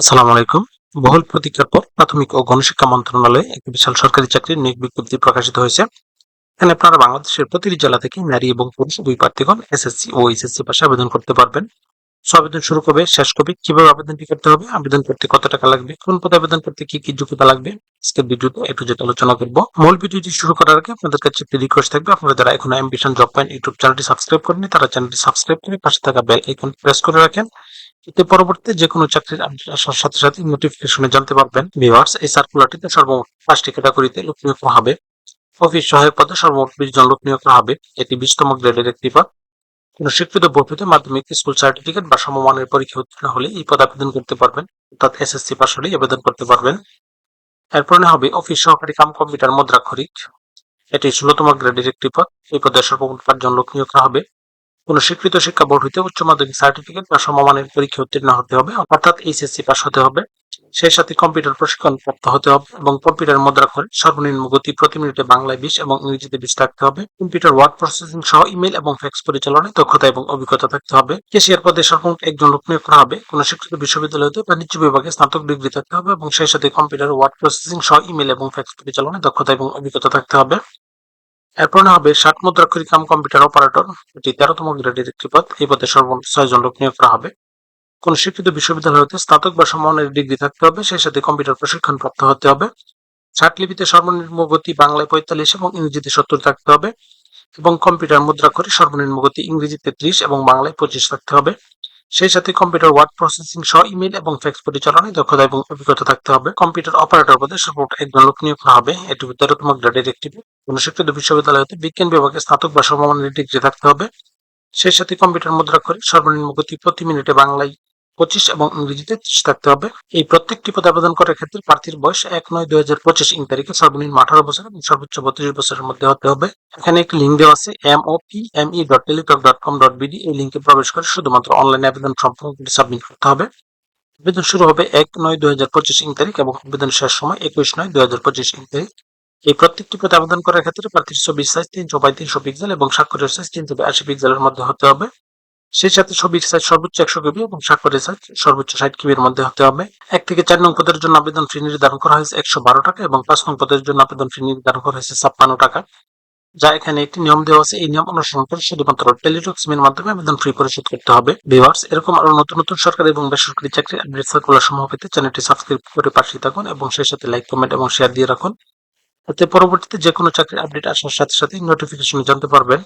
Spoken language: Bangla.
আসসালামু আলাইকুম। বহুল প্রতীক্ষার পর প্রাথমিক ও গণশিক্ষা মন্ত্রণালয়ে একটি বিশাল সরকারি চাকরির নিয়োগ বিজ্ঞপ্তি প্রকাশিত হয়েছে। এখানে আপনারা বাংলাদেশের প্রতিটি জেলা থেকে নারী এবং পুরুষ দুই প্রার্থীগণ এসএসসি ও এইচএসসি পাশে আবেদন করতে পারবেন। আবেদন শুরু করবে, শেষ কবে কীভাবে আবেদনটি করতে হবে, আবেদন করতে কত টাকা লাগবে, কোন পদে আবেদন করতে কি কি যোগ্যতা লাগবে, আজকের ভিডিওতে একটু যেটা আলোচনা করব। মূল ভিডিওটি শুরু করার আগে আপনাদের কাছে একটি রিকোয়েস্ট থাকবে, আপনারা যারা এখন অ্যাম্বিশন জব পয়েন্ট ইউটিউব চ্যানেলটি সাবস্ক্রাইব করেনি তারা চ্যানেলটি সাবস্ক্রাইব করে পাশে থাকা বেল আইকন প্রেস করে রাখেন। এতে পরবর্তীতে যে কোনো চাকরির সাথে সাথে নোটিফিকেশনে জানতে পারবেন ভিউয়ার্স এই সার্কুলারটিতে সর্বমোট পাঁচটি ক্যাটাগরিতে লোক নিয়োগ হবে। অফিস সহায়ক পদে সর্বমোট বিশ জন লোক নিয়োগ করা হবে। এটি বিশতম গ্রেডের একটি পদ। কোন স্বীকৃত বোর্ড মাধ্যমিক স্কুল সার্টিফিকেট বা সমমানের পরীক্ষা উত্তীর্ণ হলে এই পদ আবেদন করতে পারবেন, অর্থাৎ এসএসসি পাস হলেই আবেদন করতে পারবেন। এরপরে হবে অফিস সহকারী কাম কম্পিউটার মুদ্রাক্ষরিক। এটি ষোলতম গ্রেডের একটি পদ। এই পদে সর্বমোট পাঁচজন লোক নিয়োগ করা হবে। কোন স্বীকৃত শিক্ষা বোর্ড হইতে উচ্চ মাধ্যমিক সার্টিফিকেট বা সমমানের পরীক্ষা উত্তীর্ণ হতে হবে, অর্থাৎ এইচএসসি পাস হতে হবে। সেই সাথে কম্পিউটার প্রশিক্ষণ প্রাপ্ত হতে হবে এবং কম্পিউটার মুদ্রা করে সর্বনিম্ন গতি প্রতি মিনিটে বাংলায় বিশ এবং ইংরেজিতে বিশ থাকতে হবে। কম্পিউটার ওয়ার্ড প্রসেসিং সহ ইমেল এবং ফ্যাক্স পরিচালনায় দক্ষতা এবং অভিজ্ঞতা থাকতে হবে। কেশিয়ার পদে সর্বমোট একজন লোক নিয়োগ করা হবে। কোন শিক্ষিত বিশ্ববিদ্যালয় হতে বাণিজ্য বিভাগে স্নাতক ডিগ্রি থাকতে হবে এবং সেই সাথে কম্পিউটার ওয়ার্ড প্রসেসিং সহ ইমেল এবং ফ্যাক্স পরিচালনায় দক্ষতা এবং অভিজ্ঞতা থাকতে হবে। এরপর হবে ষাট মুদ্রাক্ষরী কাম কম্পিউটার অপারেটর এটি তেরোতম গ্রেডের একটি পদ এই পদে সর্বমোট ছয়জন লোক নিয়োগ করা হবে। কোন শিক্ষিত বিশ্ববিদ্যালয় হতে স্নাতক বা সমমানের ডিগ্রি থাকতে হবে, সেই সাথে কম্পিউটার প্রশিক্ষণ প্রাপ্ত হতে হবে। ষাট লিপিতে সর্বনিম্ন গতি বাংলায় পঁয়তাল্লিশ এবং ইংরেজিতে সত্তর থাকতে হবে এবং কম্পিউটার মুদ্রাক্ষরে সর্বনিম্ন গতি ইংরেজিতে ত্রিশ এবং বাংলায় পঁচিশ থাকতে হবে। সেই সাথে কম্পিউটার ওয়ার্ড প্রসেসিং সহ ইমেল এবং ফ্যাক্স পরিচালনায় দক্ষতা এবং অভিজ্ঞতা থাকতে হবে। কম্পিউটার অপারেটর পদে সাপোর্ট একজন লোক নিয়োগ করা হবে। এটি তেরোতম গ্রেডের একটি কোন শিক্ষিত বিশ্ববিদ্যালয় হতে বিজ্ঞান বিভাগে স্নাতক বা সমমানের ডিগ্রি থাকতে হবে। সেই সাথে কম্পিউটার মুদ্রা করে সর্বনিম্ন গতি প্রতি মিনিটে বাংলায় পঁচিশ এবং ইংরেজিতে ত্রিশ থাকতে হবে। এই প্রত্যেকটি পদে আবেদন করার ক্ষেত্রে প্রার্থীর বয়স এক নয় দুই হাজার পঁচিশ। ইং তারিখে সর্বনিম্ন আঠারো বছর এবং সর্বোচ্চ বত্রিশ বছরের মধ্যে হতে হবে। এখানে একটি লিঙ্ক দেওয়া আছে M O P M E dot Teletalk dot com dot BD এই লিঙ্কে প্রবেশ করে শুধুমাত্র অনলাইনে আবেদন সম্পূর্ণ সাবমিট করতে হবে। আবেদন শুরু হবে এক নয় দুই হাজার পঁচিশ ইং তারিখ এবং আবেদন শেষ সময় একুশ নয় দুই হাজার পঁচিশ ইং তারিখ। এই প্রত্যেকটি পদে আবেদন করার ক্ষেত্রে প্রার্থীর ছবির সাইজ তিনশো বাই তিনশো পিক্সেল এবং স্বাক্ষরের সাইজ তিনশো বাই আশি পিক্সেলের মধ্যে হতে হবে। সেই সাথে ছবির সাইজ সর্বোচ্চ একশো কেবি এবং স্বাক্ষরের সাইজ সর্বোচ্চ ষাট কেবির মধ্যে হতে হবে। এক থেকে চার নং পদের জন্য আবেদন ফি নির্ধারণ করা হয়েছে একশো বারো টাকা এবং পাঁচ নং পদের জন্য আবেদন ফি নির্ধারণ করা হয়েছে ছাপ্পান্ন টাকা। যা এখানে একটি নিয়ম দেওয়া আছে, এই নিয়ম অনুসরণ করে শুধুমাত্র টেলিটক সিমের মাধ্যমে আবেদন ফ্রি পরিশোধ করতে হবে। ভিউয়ার্স, এরকম আরও নতুন নতুন সরকারি এবং বেসরকারি চাকরি আপডেট সার্কুলার সমূহ পেতে চ্যানেলটি সাবস্ক্রাইব করে পাশে থাকুন এবং সেই সাথে লাইক কমেন্ট এবং শেয়ার দিয়ে রাখুন। এতে পরবর্তীতে যে কোনো চাকরির আপডেট আসার সাথে সাথে নোটিফিকেশন জানতে পারবেন।